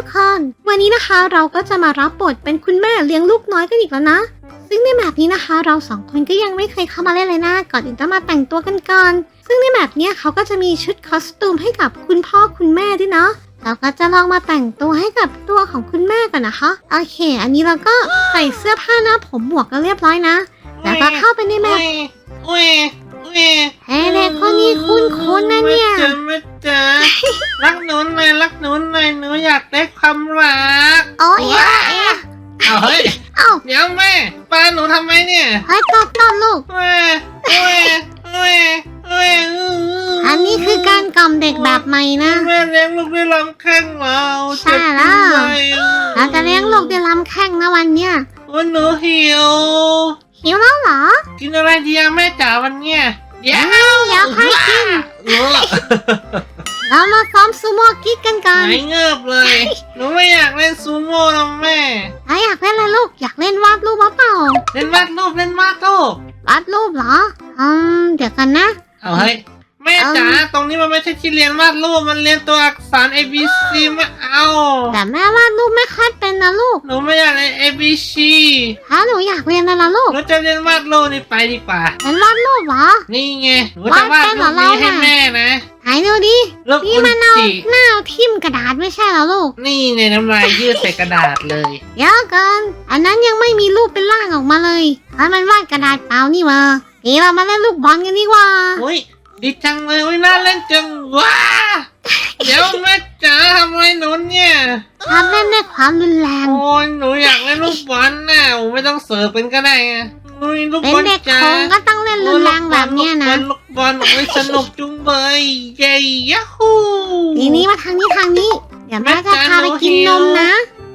ทุกคน วันนี้นะคะเราก็จะมารับบทเป็นคุณแม่เลี้ยงลูกน้อยกันอีกแล้วนะ ซึ่งในแบบนี้นะคะ เราสองคนก็ยังไม่เคยเข้ามาเล่นเลยนะ ก่อนอื่นต้องมาแต่งตัวกันก่อน ซึ่งในแบบนี้เขาก็จะมีชุดคอสตูมให้กับคุณพ่อคุณแม่ด้วยเนาะเราก็จะลองมาแต่งตัวให้กับตัวของคุณแม่ก่อนนะคะ โอเค อันนี้เราก็ใส่เสื้อผ้าหน้าผมหมวกก็เรียบร้อยนะ แล้วก็เข้าไปในแมป อุ้ยอุ้ยเฮ้ยเด็กคนนี้คุ้นคุ้นๆนะเนี่ย ไม่เจอไม่เจอรักหนูหน่อยรักหนูหน่อยหนูอยากได้ความรักโอ้ยเอ๊ะเอ๊ะเอาเฮ้ยเอ้าเดี๋ยวแม่ปาหนูทำไมเนี่ยเฮ้ยตอบตอบลูกแม่อุ้ยอุ้ยอุ้ยอันนี้คือการกล่อมเด็กแบบใหม่นะแม่เลี้ยงลูกด้วยลำแข้งเราใช่แล้วเราจะเลี้ยงลูกด้วยลำแข้งนะวันเนี้ยวันหนูหิว หิวแล้วเหรอกินอะไรดีอะแม่จ๋าวันเนี้ยเดี๋ยวอยากให้กิน เออเรามาซ้อมซูโม่กิ๊กกันก่อนหายเงือบเลยหนูไม่อยากเล่นซูโม่แล้วแม่ถ้าอยากเล่นอะไรลูก อยากเล่นวาดรูปหรือเปล่า เล่นวาดรูปเล่นวาดรูปวาดรูปเหรอ อืม เดี๋ยวกันนะ เอาเฮ้ยแม่จ๋าเอิ่มตรงนี้มันไม่ใช่ที่เรียนวาดรูปมันเรียนตัวอักษร A B C ไม่เอาแต่แม่วาดรูปไม่ค่อยเป็นนะลูกหนูไม่อยากเรียน A B C ถ้าหนูอยากเรียนอะไรลูกหนูจะเรียนวาดรูปนี่ไปดีกว่า เป็นวาดรูปเหรอ นี่ไงหนูจะวาดรูปนี้ให้แม่นะไหนดูดิ รูปนี่อุนมันเอาจิหน้าทิ่มกระดาษไม่ใช่เหรอลูก นี่ในน้ำลายยืดใส่กระดาษเลย เดี๋ยวกันอันนั้นยังไม่มีรูปเป็นร่างออกมาเลยอันมันวาดกระดาษเปล่านี่มานี่เรามาเล่นลูกบอลกันดีกว่า อุ้ย ดีจังเลยอุ้ยน่าเล่นจังว้าเดี๋ยวแม่จ๋าทำไมหนูเนี่ยทำเล่นด้วยความรุนแรงโอ้ยหนูอยากเล่นลูกบอลน่ะโอ้ไม่ต้องเสิร์ฟเป็นก็ได้ไงอุ้ยลูกเป็นบอลเด็กจ๋า คงก็ต้องเล่นรุนแรงแบบเนี้ยนะ ลูกบอลลูกบอลโอ้ยสนุกจุงเบยเย้ยาฮูทีนี้มาทางนี้ทางนี้ เดี๋ยวแม่จะแม่จ๋าพาไปกินหนูหินวมนะ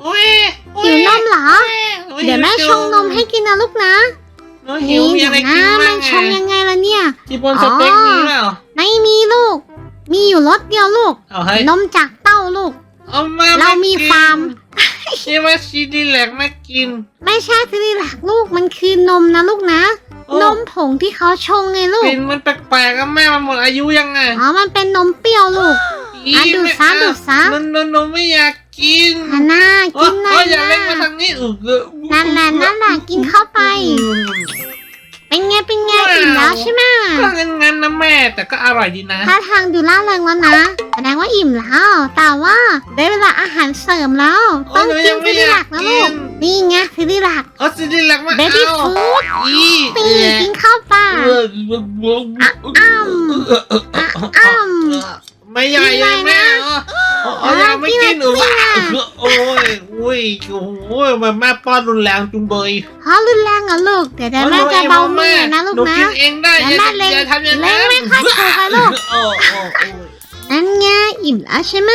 อุ้ยอุ้หิวนมเหรอหนูเดี๋ยวแม่ชงนมให้กินนะลูกนะหนูหิวมีเดี๋ยอะวไรนะกินมับ้านงชงยังไงล่ะ เนี่ย ที่บนสเต็กมีเปล่าไม่มีลูก มีอยู่รสเดียวลูก เอาให้นมจากเต้าลูก เอามาเรามีกินฟาร์มนี่ว่าซีดีแลกมากิน ไม่ใช่สิริลักลูกมันคือนมนะลูกนะโอ้นมผงที่เขาชงไงลูกกลิ่นมันแปลกๆอะแม่มันหมดอายุยังไงอ๋อมันเป็นนมเปรี้ยวลูกอะดูดซะไม่เอาดูดซะนนนนไม่อยากกินฮาน่ากินหน่โอ้อยยอย่านะเล่นมาทางนี้อึกนั่นแหละนั่นแหละกินเข้าไป เป็นไงเป็นไงอิ่มแล้วใช่ไหมก็งั้นงั้นนะแม่ แต่ก็อร่อยดีนะถ้าทางดูล่าเริงแล้วนะแสดงว่าอิ่มแล้ว แต่ว่าได้เวลาอาหารเสริมแล้ว โอ้ต้องยหนูกิยันงไม่ซิลิลักนะอยากกิลูกนนี่ไงซิลิลักโอ้ซีดีแลกมาเบบี้เอาฟู้ดอีตีกินเข้าไปเอออ้ำ อ้ำ ไม่ใหญ่ยังแม่อ๋ อยังไม่กินหนูโอ้ยอุ้ยโอ้ยมันแม่ป้อนรุนแรงจุงเบยเพราะรุนแรงเหรอลูกเดี๋ยวเดี๋ยวแม่จะเบามือนะลูกหนูนะกินเองได้เดี๋ยวแม่เล็งอย่าทำอย่างเล็นั้งนไม่ค่อยถูกอะลูกโอ้โอ้โอ้นั่นไงอิ่มแล้วใช่ไหม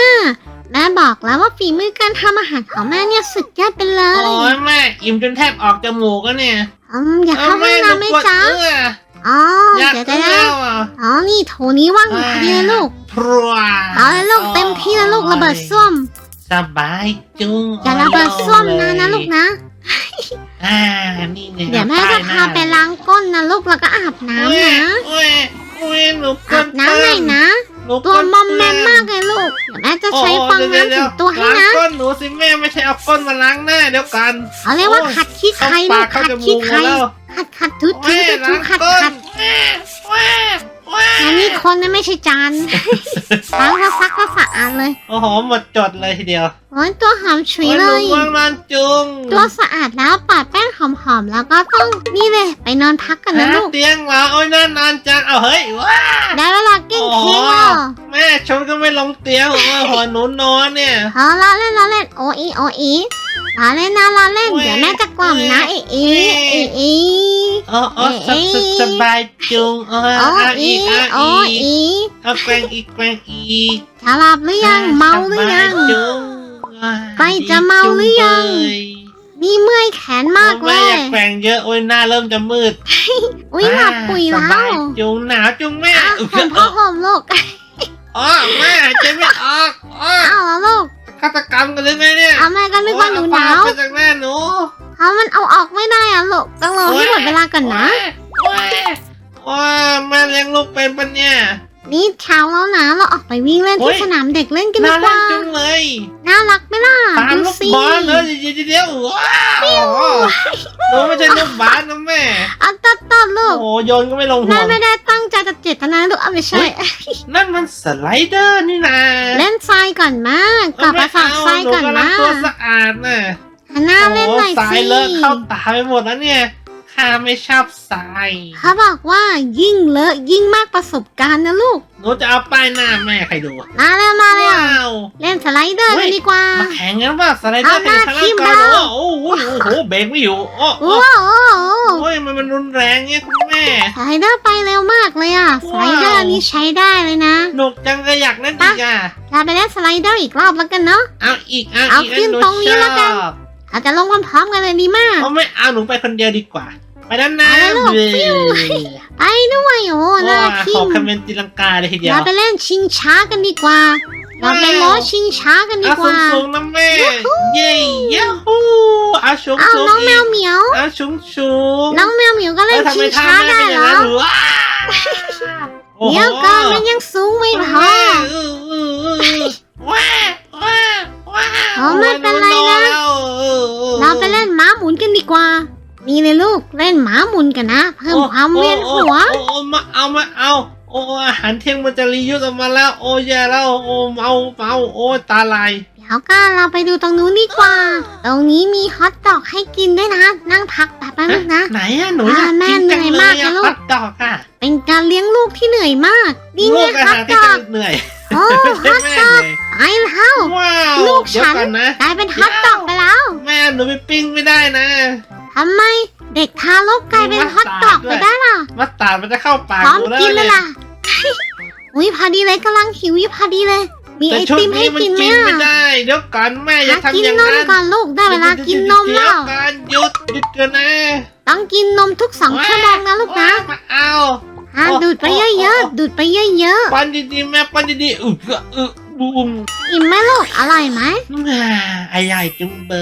แม่บอกแล้วว่าฝีมือการทำอาหารของแม่เนี่ยสุดยอดไปเลย โอ้ยแม่อิ่มจนแทบออกจมูกแล้วเนี่ย อืมอยากเข้าห้องน้ำไหมจ๊ะเอออ๋ออยากเดี๋ยวเอเดี๋ยวเดี๋ยวอะอ๋อนี่โถนี้ว่างอยู่พอดีเลยลูกพรัวเอาเลยลูกเต็มที่เลยลูกระเบิดส้วมสบายจุงอย่าระเบิดส้วมนะนะลูกนะ อ่านี่ไงเดี๋ยวแม่จะพาไปล้างก้นนะลูกแล้วก็อาบน้ำนะโอ้ยโอ้ยหนูอาบน้ำหน่อยนะหนูตัวมอมแมมมากเลยลูกเดี๋ยวแม่จะใช้ฟองน้ำถึงตัวให้ล้างนะก้นหนูสิแม่ไม่ใช่เอาก้นมาล้างหน้าเดี๋ยวกันเขาเรียกว่าขัดขี้เข้าไข่ลูปากกเข้าขัดจมูขี้กหมไข่ดแล้วขัดขัดทุทุแม่ทุทุล้างขัดก้นขั ไม่ใช่จานล้างก็ซักก็สะอาดเลย โอ้โห หมดจดเลยทีเดียว โอ้ยตัวหอมฉุยโอ้ยเลหนูยว่างนอนจุงตัวสะอาดแล้วปาดแป้งหอมๆ แล้วก็ต้องนี่เลยไปนอนพักกันนะหาลูก เตียงเหรอโอ้ยน่านานจังเอาเฮ้ยว้าได้เวลาเก้งเค้กแล้วแม่ชนก็ไม่ลงเตียงบอกว่าหัวหนูนอนเนี่ย เอาละเล่นละเล่นโออีโออีละเล่นนะละเล่นโอ้ยเดี๋ยวแม่จะกล่อมนะเอเอเอเออ๋ออ๋อสบสบสบายจุงเออโอเอาอีอีกโอเอาอีกอีเอาแกว่งอีกแกว่งอีกจะหลับหรือยังเมาหรือยัง สบาจุง ใกล้จะเมาหรือยัง นี่เมื่อยแขนมากเลแม่ย อยากแกว่งเยอะโอ้ยหน้าเริ่มจะมืดอุ้ยหลับปุ๋ยสแล้บายวจุงหนาวจุงแม่อะผมพ่อผมลูกอ๋อแม่หายใจไม่ออกอ๋อเอาแล้วลูกฆาตกรรมกันหรือไงเนี่ยเอาแม่ก็นึกว่าหนูหนาวโอ้ยเอปลมาจากแม่หนูเอามันเอาออกไม่ได้อะลูกต้องรอให้หมดเวลาก่อนนะ โอ้ยโอ้ยแม่เลี้ยงลูกเป็นปะเนี่ย นี่เช้าแล้วนะ เราออกไปวิ่งเล่นโอ๊ที่ย สนามเด็กเล่นกันดีน่ากว่าเล่นจุงเลยน่ารักไหมล่ะบอลเนอะเดี๋ยวเดี๋ยวเดี๋ยวว้าวหนูไม่ใช่ลูกบาสนะแม่ อันตัดตัดลูโอ้กโหโยนก็ไม่ลงห่แม่วงไม่ได้ตั้งใจจะเจตนาลูกเอาไม่ใช่นั่นมันสไลเดอร์นี่นะเล่นทรายก่อนมากกลับมาฝากทรายก่อนหนูกำลัมางตัวสะอาดน่ะหันหน้าเล่นหน่อยโอ้ทราสิยเลอะเข้าตาไปหมดแล้วเนี่ย ข้าไม่ชอบทรายเขาบอกว่ายิ่งเลอะยิ่งมากประสบการณ์นะลูก หนูจะเอาป้ายหน้าแม่ใครดูมาแล้วมาแล้ว ว้าวเล่นสไลเดอร์เฮ้กันยดีกว่า มาแข่งกันว่าสไลเดอร์เอาหน้าแข่งทิ่มก่อนแล้วโอ้โหโอ้โหเบรกไม่อยู่โอ้โหโอ้โหโอ้ยมันมันรุนแรงเนี่ยคุณแม่ สไลเดอร์ไปเร็วมากเลยอะสว้าวไลเดอร์นี้ใช้ได้เลยนะ หนุกจังก็อยากเล่นอีกอะเราไปเล่นสไลเดอร์อีกรอบแล้วกันเนาะ เอาอีกเอาเอาอีกขึ้นหตรงนี้แล้วกัน ชอบ อาจจะลงพร้อมๆกันเลยดีมาก เอาไม่เอาหนูไปคนเดียวดีกว่า ไปด้านหน้าไปแล้วลูกเว้ยฟิว ไปด้วยโอ้น่าว้าทิขอมคอมเมนต์ตีลังกาเลยทีเดียวเราไปเล่นชิงช้ากันดีกว่า เราไปล้อชิงช้ากันดีเอากว่าสูงๆนะแม่เย้ยูฮูเอาสูงอ้าวสูงน้องแมอีวกเหมียว เอาสูงสูงน้องแมวเหมียวก็เล่นออทำชิไมงท่ช้าแม่ได้เป็นอเหรย่างอนั้นหรือว้าโอ้โหเดี๋ยวก่อนมันยังสูงไม่พอแม่อื้ออื้ อ๋อไม่เป็นไรนะ เราไปเล่นม้าหมุนกันดีกว่านี่เลยลูกเล่นม้าหมุนกันนะเพิ่มความเวียนหัว โอ้โอ้โอ้มาเอามาเอาโอ้อาหารเที่ยงมันจะรียุทธ์ออกมาแล้ว โอ้แย่แล้วโอ้เมาเมาโอ้ตาลายเดี๋ยวก็เราไปดูตรงนู้นดีกว่า ตรงนี้มีฮอทดอกให้กินด้วยนะ นั่งพักแป๊บนึงนะ ไหนอะหนูอยากอ่าแม่กินจังเหนื่อยเลมากยอะนะลูกฮอตดอกอะเป็นการเลี้ยงลูกที่เหนื่อยมากนี่ลูไงกอาฮอหารทที่ดอจะกเหนื่อยโอ้ไม่ใช่ฮอทายแล้วว้าวลูกเดี๋ยวฉันก่อนนะกลายเป็นฮอทดอกไปแล้ว แม่หนูไปปิ้งไม่ได้นะ ทำไมเด็กทารกกลายเป็นฮอทดอกไปได้ล่ะ มัสตาร์ดมันจะเข้าปากพร้อมหนูแล้วกินเลยเนี่ยล่ะ อุ้ยพอดีเลยกำลังหิวอยู่พอดีเลย มีไอแต่ชุดติมให้นี้มันกินไหมกินอะไม่ได้เดี๋ยวก่อนแม่อย่าหากิทำนอย่างนมนั้นก่อนลูกได้เวลากินนมเดี๋แล้ยวก่อนหยุดหยุดกันนะต้องกินนมทุกสองชั่วโมงนะลูกนะมาเอาอะโอ้ดูดไปเยโอ้อะโอ้ ๆ ดูดไปเยอะ ปั้นดีๆแม่ปั้นดีๆอึกอึก บูมๆอิ่มไหมลูกอร่อยไหมอ่าไอ้ใหญ่จุงเบ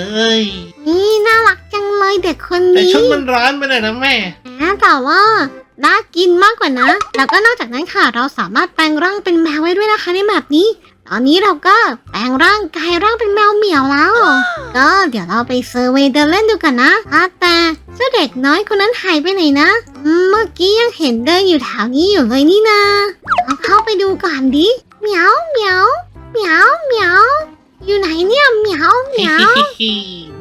ยนี่น่ารักจังเลยเด็กคนแต่นี้ชุดมันร้อนไปหน่อยนะแม่อะแต่ว่าน่ากินมากกว่านะ แล้วก็นอกจากนั้นค่ะ เราสามารถแปลงร่างเป็นแมวไว้ด้วยนะคะในแบบนี้ ตอนนี้เราก็แปลงร่างกายร่างเป็นแมวเหมียวแล้ว ก็เดี๋ยวเราไปเซอร์เวยเดินเล่นดูกันนะอะแต่เจ้าเด็กน้อยคนนั้นหายไปไหนนะอืมเมื่อกี้ยังเห็นเดินอยู่แถวนี้อยู่เลยนี่นาเอาเข้าไปดูก่อนดิ เหมียวเหมียว เหมียวเหมียวอยู่ไหนเนี่ยเหมียวเหมียว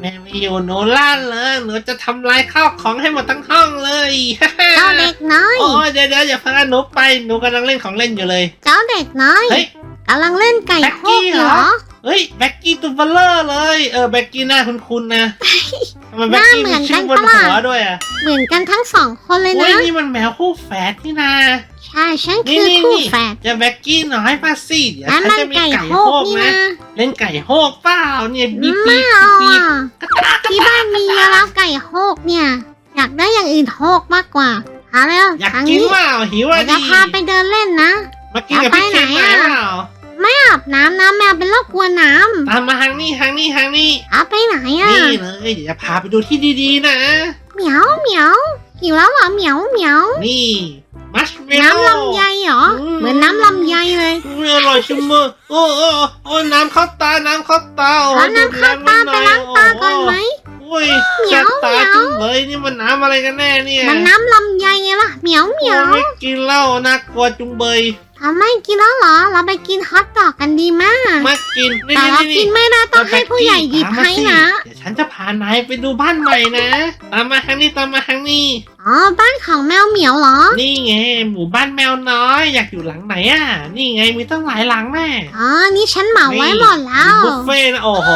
แม่ไม่อยู่หนูล่าเลยหนูจะทำลายข้าวของให้หมดทั้งห้องเลยเจ้าเด็กน้อย โอ้ยเดี๋ยวเดี๋ยวอย่าพาหนูไปหนูกำลังเล่นของเล่นอยู่เลย เจ้าเด็กน้อยเฮ้ย กำลังเล่นไก่โคกอยู่เหรอ เฮ้ยแบ็กกี้ตัวเบลเลอร์เลย เออแบ็กกี้หน้าคุ้นๆนะทำไมหแบ็กน้ากี้เหมืมีอนชื่อบกันนปะล่ะหัวด้วยอะเหมือนกันทั้งสองคนเลยโอ้ยนะ นี่มันแมวคู่แฝดที่นาใช่ฉันนี่คือนี่คู่นี่แฝดจะแบ็กกี้น้อยมาสิเดี๋ยวนั่นฉันมันจะมีไก่ไก่โคโฮกกนี่นะนะเล่นไก่โฮกเปล่าเนี่ยบีบไม่บีบเอาบีบอะที่บ้านมีเยอะแล้วไก่โคกเนี่ย อยากได้อย่างอื่นโคกมากกว่าหาแล้วอยากทางกินนี้เปล่าหิวเดี๋อะยวจะดิพาไปเดินเล่นนะมากินกับพี่จะไปเคนไหนหน่อยอะเปล่า อาบน้ำน้ำแมวเป็นโรคกลัวน้ตามมาทางนี้ทางนี้ทางนี้ำเอาไปไหนอะนี่เลยเดี๋ยวจะพาไปดูที่ดีๆนะ เหมียวเหมียวหิวแล้วเหรอเหมียวเหมียวนี่มัชเมล น้ำลำไยเหรออืม เหมือนน้ำลำไยเลยอร่อยชุมเมอร์โอ้โอ้โอ้น้ำเข้าตา น้ำเข้าตาโอ้ขอน้ำเข้าตาไปล้างตาก่อนไหม โอ้ยเหมีแสยวบตาเหมียวจุงเลยนี่มันน้ำอะไรกันแน่เนี่ยมันน้ำลำไยไงล่ะเหมียวเหมียวโอ้ไม่กินเหล้าน่ากลัวจุงเบย ทำไมกินแล้วเหรอ เราไปกินฮอทดอกกันดีมาก มากินนี่แต่เรานี่กินี่นไม่ได้ต้องให้ผู้ใหญ่หยิบให้นะเดี๋ยวฉันจะพานายไปดูบ้านใหม่นะตามมาทางนี้ตามมาทางนี้อ๋อบ้านของแมวเหมียวเหรอ นี่ไงหมู่บ้านแมวน้อย อยากอยู่หลังไหนอะ นี่ไงมีตั้งหลายหลังแม่อ๋อนี่ฉันเหมาไว้หมดแล้มีวบุฟเฟ่ต์นะโอ้โห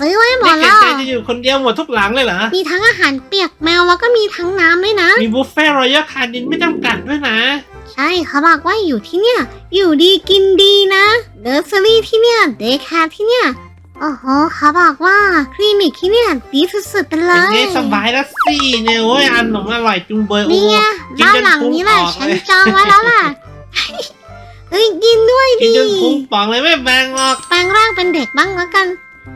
ซื้อไว้หมนี่ดแกแล้วใจจะอยู่คนเดียวหมดทุกหลังเลยเหรอมีทั้งอาหารเปียกแมวแล้วก็มีทั้งน้ำด้วยนะ มีบุฟเฟ่รอยัลคาดินไม่จำกัดด้วยนะ ใช่เขาบอกว่าอยู่ที่เนี่ย อยู่ดีกินดีนะเนอร์เซอรี่ที่เนี่ยเดย์แคร์ที่เนี่ยโอ้โหเขาบอกว่าคลินิกที่เนี่ยดีสุดๆไปเลเป็นยไงสบายแล้วสิเนี่ยโอ้ยอันหนมอร่อยจุงเบยโอ้นี่ไงกินบ้านจนหลังนี้แหละพุงออกฉันเลยจองไว้แล้วล่ะ เอ้ยกินด้วยกินดิจนพุงป่องเลยไม่แบ่งหรอกแปลงร่างเป็นเด็กบ้างแล้วกัน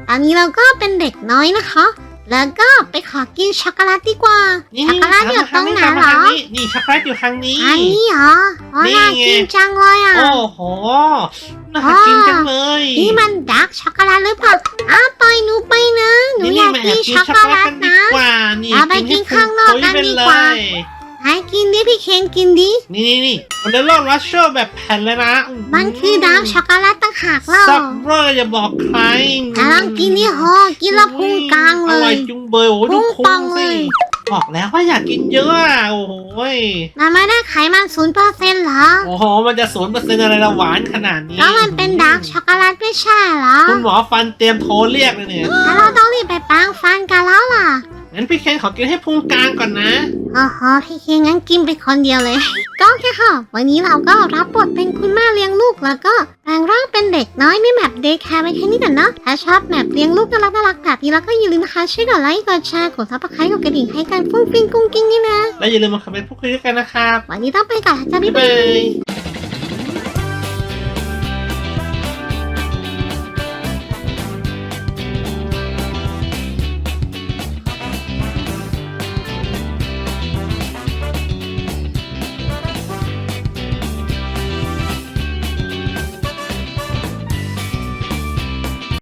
ตอนนี้เราก็เป็นเด็กน้อยนะคะ แล้วก็ไปขอกินช็อกโกแลตดีกว่า นี่ช็อกโกแลต อยู่ตรงไหนตามเหรมาอทางนี้นี่ช็อกโกแลตอยู่ทางนี้ อันนี้เหรออ๋อนี่น่าไง กินจังเลยอะ โอ้โหน่ากินจังเลยนี่มันดาร์กช็อกโกแลตหรือเปล่าอ้าวปล่อยหนูไปนะกินกินช็อกช็อกโกโกแลแลตตดีนะ กว่านี่เอาไปกินข้างนอกกันดีกว่าเลยให้กินดิพี่เคนกินดิ นี่นี่นี่มันได้รอดรัชเชอร์แบบแผ่นเลยนะมันคือดาร์กช็อกโกแลตต่างหากเล่าซับเบอร์อย่าบอกใครอะลองกินนี่โหกินแล้วพุงกลางเลอร่อยย จุงเบยโอ้ยดูพุงพุป่องงสิเลย บอกแล้วว่าอยากกินเยอะอะโอ้โหยมันไม่ได้ไขมันศูนย์เปอร์เซ็นต์เหรอ โอ้โห มันจะศูนย์เปอร์เซ็นต์อะไรละหวานขนาดนี้ก็มันเป็นดาร์กช็อกโกแลตไม่ใช่เหรอ คุณหมอฟันเตรียมโทรเรียกเลยเนี่ย แล้วเราต้องรีบไปแปรงฟันกันแล้วล่ะ งั้นพี่เคนขอกินให้พุงกลางก่อนนะ อ๋อพี่เคนงั้นกินไปคนเดียวเลย ก็โอเคค่ะ วันนี้เราก็รับบทเป็นคุณแม่เลี้ยงลูกแล้วก็แปลงร่างเป็นเด็กน้อยในแมปเดย์แคร์ไปแค่นี้กันเนาะ ถ้าชอบแมปเลี้ยงลูกน่ารักน่ารักแบบนี้แล้วก็อย่าลืมนะคะช่วยกดไลค์ กดแชร์ กดซับสไครต์กดกระดิ่งให้กันฟุ้งฟิ้งกุ้งกิ้งนี่นะ และอย่าลืมมาคอมเมนต์พูดคุยด้วยกันนะครับ วันนี้ต้องไปก่อนจ้าบ๊าบ๊ายยบาบายย